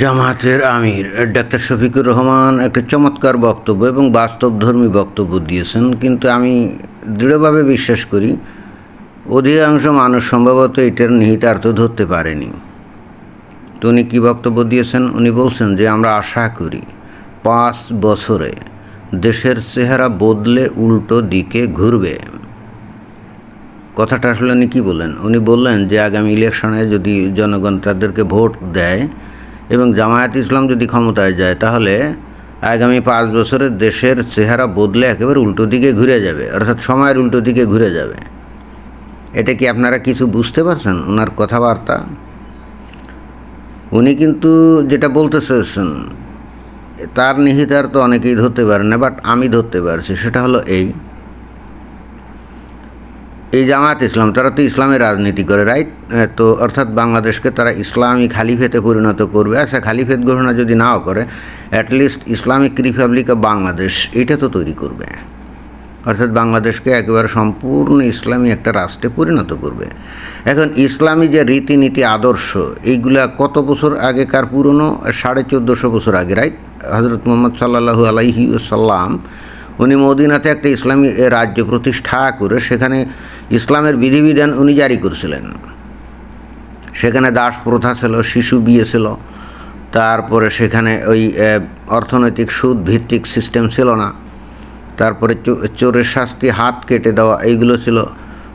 জামায়াতের আমির ডাক্তার শফিকুর রহমান একটা চমৎকার বক্তব্য এবং বাস্তবধর্মী বক্তব্য দিয়েছেন, কিন্তু আমি দৃঢ়ভাবে বিশ্বাস করি অধিকাংশ মানুষ সম্ভবত এটার নিহিতার্থ ধরতে পারেনি। তো উনি কী বক্তব্য দিয়েছেন? উনি বলছেন যে, আমরা আশা করি পাঁচ বছরে দেশের চেহারা বদলে উল্টো দিকে ঘুরবে। কথাটা আসলে উনি কী বললেন? উনি বললেন যে, আগামী ইলেকশনে যদি জনগণ তাদেরকে ভোট দেয় এবং জামায়াত ইসলাম যদি ক্ষমতায় যায়, তাহলে আগামী পাঁচ বছরে দেশের চেহারা বদলে একেবারে উল্টো দিকে ঘুরে যাবে, অর্থাৎ সময়ের উল্টো দিকে ঘুরে যাবে। এটা কি আপনারা কিছু বুঝতে পারছেন ওনার কথাবার্তা? উনি কিন্তু যেটা বলতে চেয়েছেন, তার নিহিতার তো অনেকেই ধরতে পারে না, বাট আমি ধরতে পারছি, সেটা হলো এই। এই জামাত ইসলাম, তারা তো ইসলামের রাজনীতি করে রাইট তো অর্থাৎ বাংলাদেশকে তারা ইসলামিক খালিফেতে পরিণত করবে। আচ্ছা খালিফেত ঘোষণা যদি নাও করে at least Islamic Republic of Bangladesh এটা তো তৈরি করবে। অর্থাৎ বাংলাদেশকে একেবারে সম্পূর্ণ ইসলামী একটা রাষ্ট্রে পরিণত করবে। এখন ইসলামী যে রীতিনীতি, আদর্শ, এইগুলা কত বছর আগেকার পুরনো? সাড়ে চোদ্দোশো বছর আগে রাইট হজরত মোহাম্মদ সাল্লাহু আলাইহি সাল্লাম উনি মদিনাতে একটা ইসলামী রাজ্য প্রতিষ্ঠা করে সেখানে ইসলামের বিধিবিধান উনি জারি করেছিলেন। সেখানে দাস প্রথা ছিল, শিশু বিয়ে ছিল, তারপরে সেখানে ওই অর্থনৈতিক সুদ ভিত্তিক সিস্টেম ছিল না। তারপরে চোরের শাস্তি, হাত কেটে দেওয়া, এইগুলো ছিল।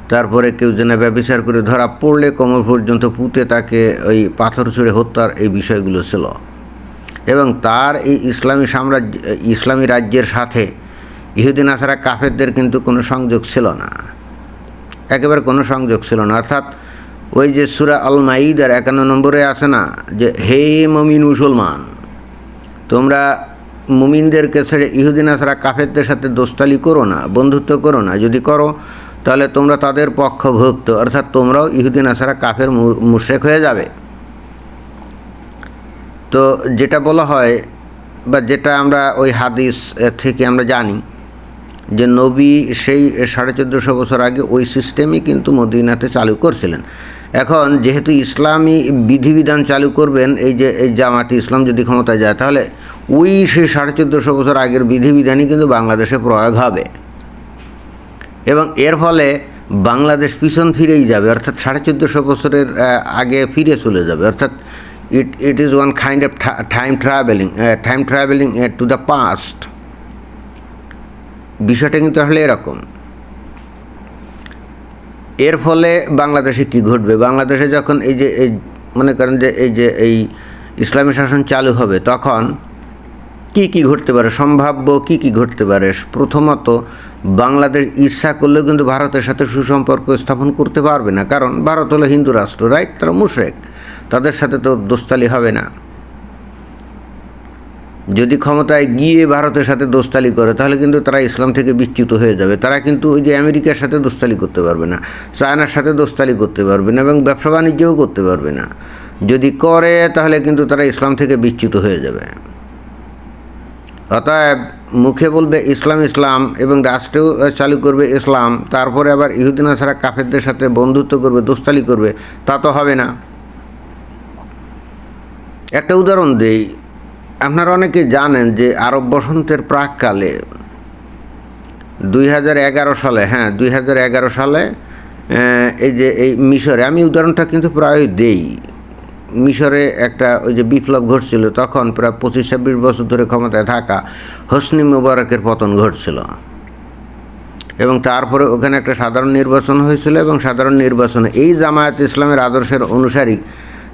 তারপরে কেউ যেন ব্যবচার করে ধরা পড়লে কোমর পর্যন্ত পুঁতে তাকে ওই পাথর ছুঁড়ে হত্যার এই বিষয়গুলো ছিল। এবং তার এই ইসলামী সাম্রাজ্য ইসলামী রাজ্যের সাথে ইহুদিন আসারা কাফেরদের কিন্তু কোনো সংযোগ ছিল না। একেবারে কোনো সংযোগ ছিল না। অর্থাৎ ওই যে সুরা আল মাইদার একান্ন নম্বরে আছে না যে, হে মমিন মুসলমান, তোমরা মুমিনদেরকে ছেড়ে ইহুদিন আসারা কাফেরদের সাথে দোস্তালি করো না, বন্ধুত্ব করো না। যদি করো, তাহলে তোমরা তাদের পক্ষভুক্ত। অর্থাৎ তোমরাও ইহুদিন আসারা কাফের মুশেক হয়ে যাবে। তো যেটা বলা হয় বা যেটা আমরা ওই হাদিস থেকে আমরা জানি যে নবী সেই সাড়ে চোদ্দোশো বছর আগে ওই সিস্টেমই কিন্তু মদিনাতে চালু করছিলেন। এখন যেহেতু ইসলামী বিধিবিধান চালু করবেন, এই যে, এই জামাতি ইসলাম যদি ক্ষমতায় যায়, তাহলে ওই সেই সাড়ে চোদ্দোশো বছর আগের বিধিবিধানই কিন্তু বাংলাদেশে প্রয়োগ হবে। এবং এর ফলে বাংলাদেশ পিছন ফিরেই যাবে, অর্থাৎ সাড়ে চোদ্দোশো বছরের আগে ফিরে চলে যাবে। অর্থাৎ it it is one kind of time traveling time traveling to the past বিষয়টা কিন্তু আসলে এরকম। এর ফলে বাংলাদেশে কি ঘটবে? বাংলাদেশে যখন এই যে, এই মনে করেন যে, এই যে, এই ইসলামী শাসন চালু হবে, তখন কি কি ঘটতে পারে? সম্ভাব্য কি কি ঘটতে পারে? প্রথমত, বাংলাদেশ ইচ্ছা করলেও কিন্তু ভারতের সাথে সুসম্পর্ক স্থাপন করতে পারবে না। কারণ ভারত হলো হিন্দু রাষ্ট্র, রাইট? তারা মুশরেক। তাদের সাথে তো দোস্তালি হবে না। যদি ক্ষমতায় গিয়ে ভারতের সাথে দোস্তালি করে, তাহলে কিন্তু তারা ইসলাম থেকে বিচ্যুত হয়ে যাবে। তারা কিন্তু ওই যে আমেরিকার সাথে দোস্তালি করতে পারবে না, চায়নার সাথে দোস্তালি করতে পারবে না এবং ব্যবসা বাণিজ্যও করতে পারবে না। যদি করে, তাহলে কিন্তু তারা ইসলাম থেকে বিচ্যুত হয়ে যাবে। অতএব মুখে বলবে ইসলাম ইসলাম এবং রাষ্ট্রেও চালু করবে ইসলাম, তারপরে আবার ইহুদিনা ছাড়া কাফেরদের সাথে বন্ধুত্ব করবে, দোস্তালি করবে, তা তো হবে না। একটা উদাহরণ দেই আপনারা অনেকে জানেন যে আরব বসন্তের প্রাককালে দুই হাজার এগারো সালে হ্যাঁ দুই হাজার এগারো সালে এই যে এই মিশরে, আমি উদাহরণটা কিন্তু প্রায় দেই। মিশরে একটা ওই যে বিপ্লব ঘটছিল, তখন প্রায় পঁচিশ ছাব্বিশ বছর ধরে ক্ষমতায় থাকা হোসনি মুবারকের পতন ঘটছিল। এবং তারপরে ওখানে একটা সাধারণ নির্বাচন হয়েছিল এবং সাধারণ নির্বাচনে এই জামায়াত ইসলামের আদর্শের অনুসারী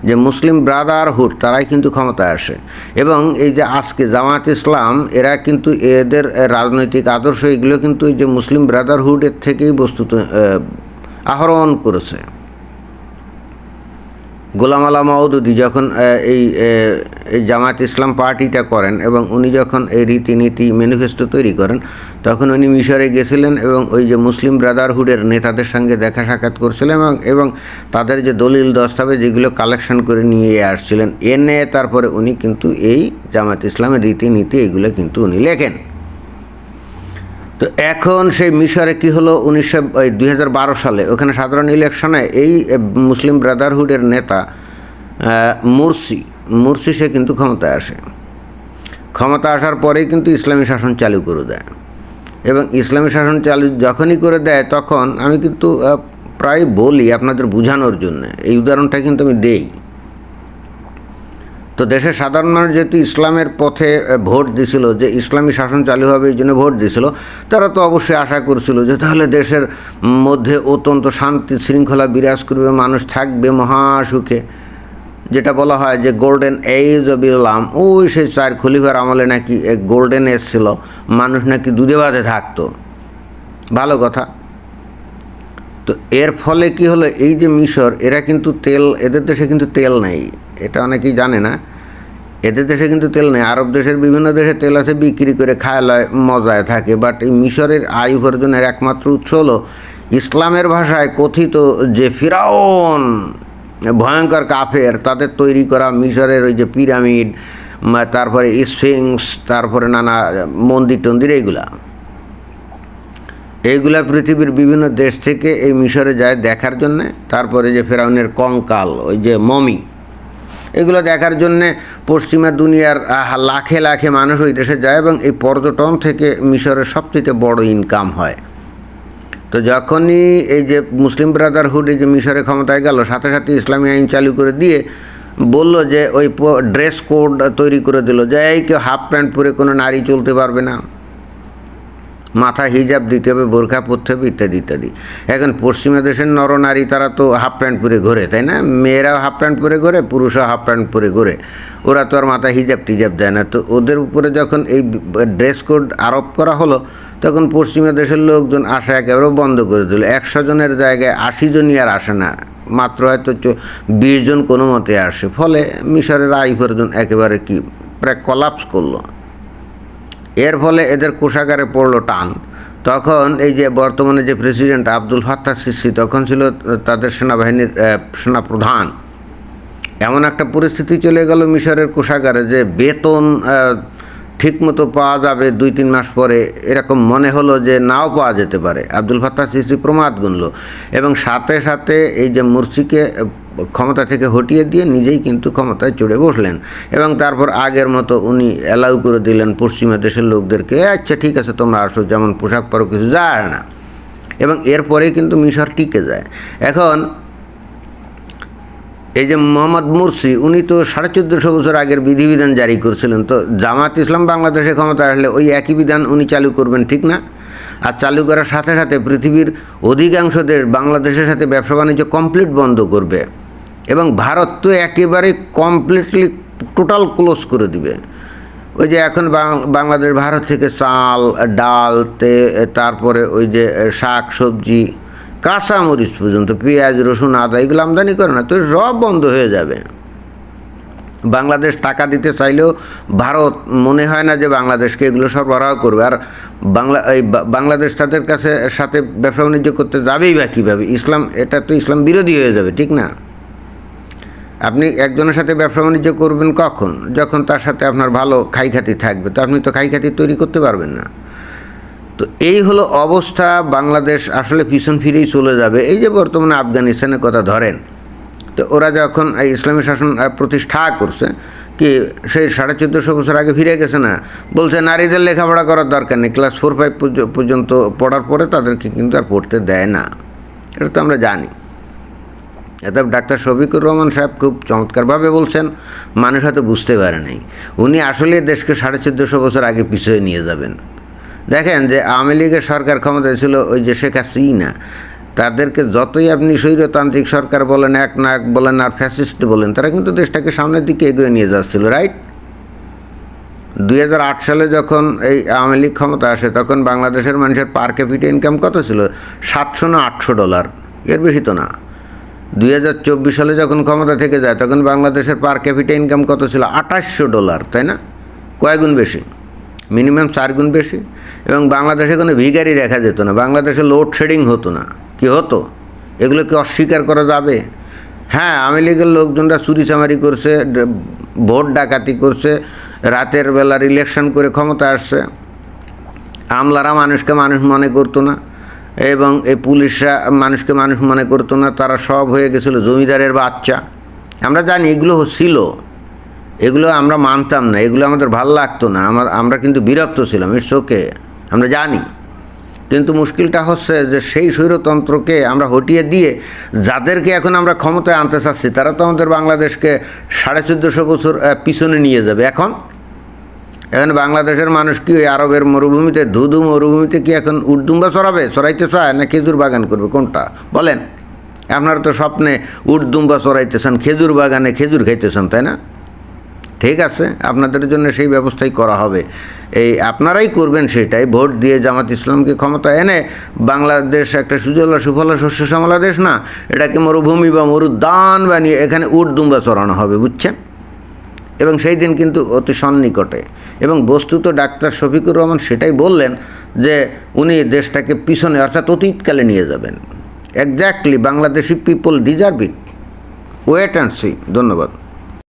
যে মুসলিম ব্রাদারহুড, তারাই কিন্তু ক্ষমতায় আসে। এবং এই যে আজকে জামাত ইসলাম, এরা কিন্তু এদের রাজনৈতিক আদর্শ, এগুলো কিন্তু এই যে মুসলিম ব্রাদারহুডের থেকেই বস্তুত আহরণ করেছে। গোলাম আলা মৌদুদি যখন এই এই জামাত ইসলাম পার্টিটা করেন এবং উনি যখন এই রীতিনীতি ম্যানিফেস্টো তৈরি করেন, তখন উনি মিশরে গেছিলেন এবং ওই যে মুসলিম ব্রাদারহুডের নেতাদের সঙ্গে দেখা সাক্ষাৎ করছিলেন এবং এবং তাদের যে দলিল দস্তাবেজ যেগুলো কালেকশন করে নিয়ে আসছিলেন। এনে তারপরে উনি কিন্তু এই জামাত ইসলামের রীতিনীতি এগুলো কিন্তু উনি লেখেন। তো এখন সেই মিশরে কি হলো? উনিশশো দুই সালে ওখানে সাধারণ ইলেকশনে এই মুসলিম ব্রাদারহুডের নেতা মুরসি মুরসি সে কিন্তু ক্ষমতায় আসে। ক্ষমতা আসার পরেই কিন্তু ইসলামী শাসন চালু করে দেয়। এবং ইসলামী শাসন চালু যখনই করে দেয় তখন আমি কিন্তু প্রায় বলি আপনাদের বোঝানোর জন্য। এই উদাহরণটা কিন্তু আমি দেই। তো দেশের সাধারণ মানুষ যেহেতু ইসলামের পথে ভোট দিছিল, যে ইসলামী শাসন চালু হবে এই জন্য ভোট দিছিল, তারা তো অবশ্যই আশা করছিল যে তাহলে দেশের মধ্যে অত্যন্ত শান্তি শৃঙ্খলা বিরাজ করবে, মানুষ থাকবে মহাসুখে যেটা বলা হয় যে গোল্ডেন এজ অব ইসলাম ওই সেই চার খলিফার আমলে নাকি গোল্ডেন এজ ছিল, মানুষ নাকি দুধে ভাতে থাকতো। ভালো কথা। তো এর ফলে কি হলো? এই যে মিশর, এরা কিন্তু তেল, এদের দেশে কিন্তু তেল নেই। এটা অনেকেই জানে না। এদের দেশে কিন্তু তেল নেই। আরব দেশের বিভিন্ন দেশে তেল আছে, বিক্রি করে খায়, লয়, মজায় থাকে। বাট এই মিশরের আয় উপার্জনের একমাত্র উৎস হলো ইসলামের ভাষায় কথিত যে ফিরাউন, ভয়ঙ্কর কাফের, তাদের তৈরি করা মিশরের ওই যে পিরামিড তারপরে স্ফিংস, তারপরে নানা মন্দির টন্দির এইগুলা। এইগুলা পৃথিবীর বিভিন্ন দেশ থেকে এই মিশরে যায় দেখার জন্যে, তারপরে যে ফেরাউনের কঙ্কাল, ওই যে মমি, এগুলো দেখার জন্যে পশ্চিমা দুনিয়ার লাখে লাখে মানুষ ওই দেশে যায় এবং এই পর্যটন থেকে মিশরের সবচেয়ে বড় ইনকাম হয়। তো যখনই এই যে মুসলিম ব্রাদারহুড এই যে মিশরে ক্ষমতায় গেল, সাথে সাথে ইসলামী আইন চালু করে দিয়ে বলল যে ওই ড্রেস কোড তৈরি করে দিল, যে এই কেউ হাফ প্যান্ট পরে কোনো নারী চলতে পারবে না। মাথা হিজাব দিতে হবে, বোরখা পরতে হবে, ইত্যাদি ইত্যাদি। এখন পশ্চিমা দেশের নরনারী তারা তো হাফ প্যান্ট পরে ঘোরে, তাই না? মেয়েরাও হাফ প্যান্ট পরে ঘোরে, পুরুষও হাফ প্যান্ট পরে ঘোরে। ওরা তো আর মাথা হিজাব টিজাব দেয় না। তো ওদের উপরে যখন এই ড্রেস কোড আরোপ করা হলো, তখন পশ্চিমা দেশের লোকজন আসা একেবারে বন্ধ করে দিল। একশো জনের জায়গায় আশি জনই আর আসে না। মাত্র হয়তো বিশ জন কোনো মতে আসে। ফলে মিশরের আয় উপার্জন একেবারে কি? প্রায় কলাপস করল। এর ফলে এদের কোষাগারে পড়ল টান। তখন এই যে বর্তমানে যে প্রেসিডেন্ট আব্দুল ফাত্তাহ সিসি, তখন ছিল তাদের সেনাবাহিনীর সেনাপ্রধান। এমন একটা পরিস্থিতি চলে গেল মিশরের কোষাগারে যে বেতন ঠিকমতো পাওয়া যাবে দুই, তিন মাস পরে। এরকম মনে হলো যে নাও পাওয়া যেতে পারে। আব্দুল ফাত্তাহ সিসি প্রমাদ গুনল এবং সাথে সাথে এই যে মুরসিকে ক্ষমতা থেকে হটিয়ে দিয়ে নিজেই কিন্তু ক্ষমতায় চড়ে বসলেন এবং তারপর আগের মতো উনি অ্যালাউ করে দিলেন পশ্চিমা দেশের লোকদেরকে আচ্ছা ঠিক আছে, তোমরা আসো, যেমন পোশাক পরো, কিছু যায় না। এবং এরপরেই কিন্তু মিশর টিকে যায়। এখন এই যে মোহাম্মদ মুরসি উনি তো সাড়ে চোদ্দোশো বছর আগের বিধিবিধান জারি করছিলেন। তো জামাত ইসলাম বাংলাদেশে ক্ষমতা আসলে ওই একই বিধান উনি চালু করবেন, ঠিক না? আর চালু করার সাথে সাথে পৃথিবীর অধিকাংশ দেশ বাংলাদেশের সাথে ব্যবসা বাণিজ্য কমপ্লিট বন্ধ করবে এবং ভারত তো একেবারে কমপ্লিটলি টোটাল ক্লোজ করে দিবে। ওই যে এখন বাংলাদেশ, ভারত থেকে চাল, ডাল, তে, তারপরে ওই যে শাক, সবজি কাঁচা মরিচ পর্যন্ত, পেঁয়াজ, রসুন, আদা, এগুলো আমদানি করে না, তো সব বন্ধ হয়ে যাবে। বাংলাদেশ টাকা দিতে চাইলেও ভারত মনে হয় না যে বাংলাদেশকে এগুলো সরবরাহ করবে। আর বাংলা, এই বাংলাদেশ তাদের কাছে, সাথে ব্যবসা বাণিজ্য করতে যাবেই বা কীভাবে? ইসলাম, এটা তো ইসলাম বিরোধী হয়ে যাবে, ঠিক না? আপনি একজনের সাথে ব্যবসা বাণিজ্য করবেন কখন? যখন তার সাথে আপনার ভালো খাইখাতি থাকবে, তো আপনি তো খাইখাতি তৈরি করতে পারবেন না। তো এই হলো অবস্থা, বাংলাদেশ আসলে পিছন ফিরেই চলে যাবে। এই যে বর্তমানে আফগানিস্তানের কথা ধরেন, তো ওরা যখন এই ইসলামী শাসন প্রতিষ্ঠা করছে, কি সেই সাড়ে চোদ্দোশো বছর আগে ফিরে গেছে না? বলছে নারীদের লেখাপড়া করার দরকার নেই, ক্লাস ফোর, ফাইভ পর্যন্ত পড়ার পরে তাদেরকে কিন্তু আর পড়তে দেয় না। এটা তো আমরা জানি। এটা ডাক্তার শফিকুর রহমান সাহেব খুব চমৎকারভাবে বলছেন, মানুষ হয়তো বুঝতে পারে নাই। উনি আসলে দেশকে সাড়ে চোদ্দোশো বছর আগে পিছিয়ে নিয়ে যাবেন। দেখেন যে আওয়ামী লীগের সরকার ক্ষমতায় ছিল ওই যে শেখ হাসিনা। তাদেরকে যতই আপনি স্বৈরতান্ত্রিক সরকার বলেন, এক নায়ক বলেন আর ফ্যাসিস্ট বলেন, তারা কিন্তু দেশটাকে সামনের দিকে এগিয়ে নিয়ে যাচ্ছিল রাইট দুই হাজার আট সালে যখন এই আওয়ামী লীগ ক্ষমতা আসে, তখন বাংলাদেশের মানুষের পার ক্যাপিটা ইনকাম কত ছিল? সাতশো না আটশো ডলার এর বেশি তো না। দুই হাজার চব্বিশ সালে যখন ক্ষমতা থেকে যায়, তখন বাংলাদেশের পার ক্যাপিটা ইনকাম কত ছিল? আঠাশশো ডলার তাই না? কয় গুণ বেশি? মিনিমাম চার গুণ বেশি। এবং বাংলাদেশে কোনো ভিগারি দেখা যেত না। বাংলাদেশে লোডশেডিং হতো না। কি হতো? এগুলো কি অস্বীকার করা যাবে? হ্যাঁ আওয়ামী লীগের লোকজনরা চুরিচামারি করছে ভোট ডাকাতি করছে, রাতের বেলার ইলেকশন করে ক্ষমতা আসছে। আমলারা মানুষকে মানুষ মনে করতো না। এবং এই পুলিশরা মানুষকে মানুষ মনে করতো না। তারা সব হয়ে গেছিল জমিদারের বাচ্চা। আমরা জানি এগুলো ছিল। এগুলো আমরা মানতাম না, এগুলো আমাদের ভালো লাগতো না, আমার, আমরা কিন্তু বিরক্ত ছিলাম ইটস ওকে আমরা জানি। কিন্তু মুশকিলটা হচ্ছে যে সেই স্বৈরতন্ত্রকে আমরা হটিয়ে দিয়ে যাদেরকে এখন আমরা ক্ষমতায় আনতে চাচ্ছি, তারা তো আমাদের বাংলাদেশকে সাড়ে চোদ্দোশো বছর পিছনে নিয়ে যাবে। এখন? এখন বাংলাদেশের মানুষ কি ওই আরবের মরুভূমিতে, ধুধু মরুভূমিতে কি এখন উর্দুম্বা চড়াবে চড়াইতে চায় না খেজুর বাগান করবে? কোনটা? বলেন। আপনারা তো স্বপ্নে উর্দুম্বা চড়াইতেছেন খেজুর বাগানে খেজুর খাইতেছেন তাই না? ঠিক আছে, আপনাদের জন্য সেই ব্যবস্থাই করা হবে। এই আপনারাই করবেন সেটাই, ভোট দিয়ে জামাত ইসলামকে ক্ষমতা এনে বাংলাদেশ একটা সুজলা সুফলা শস্য শ্যামলা দেশ না, এটাকে মরুভূমি বা মরুদ্যান বানিয়ে এখানে উর্দুম্বা চড়ানো হবে, বুঝছেন? এবং সেই দিন কিন্তু অতি সন্নিকটে। এবং বস্তুত ডাক্তার শফিকুর রহমান সেটাই বললেন যে উনি দেশটাকে পিছনে, অর্থাৎ অতীতকালে নিয়ে যাবেন। Exactly Bangladeshi people deserve it wait and see ধন্যবাদ।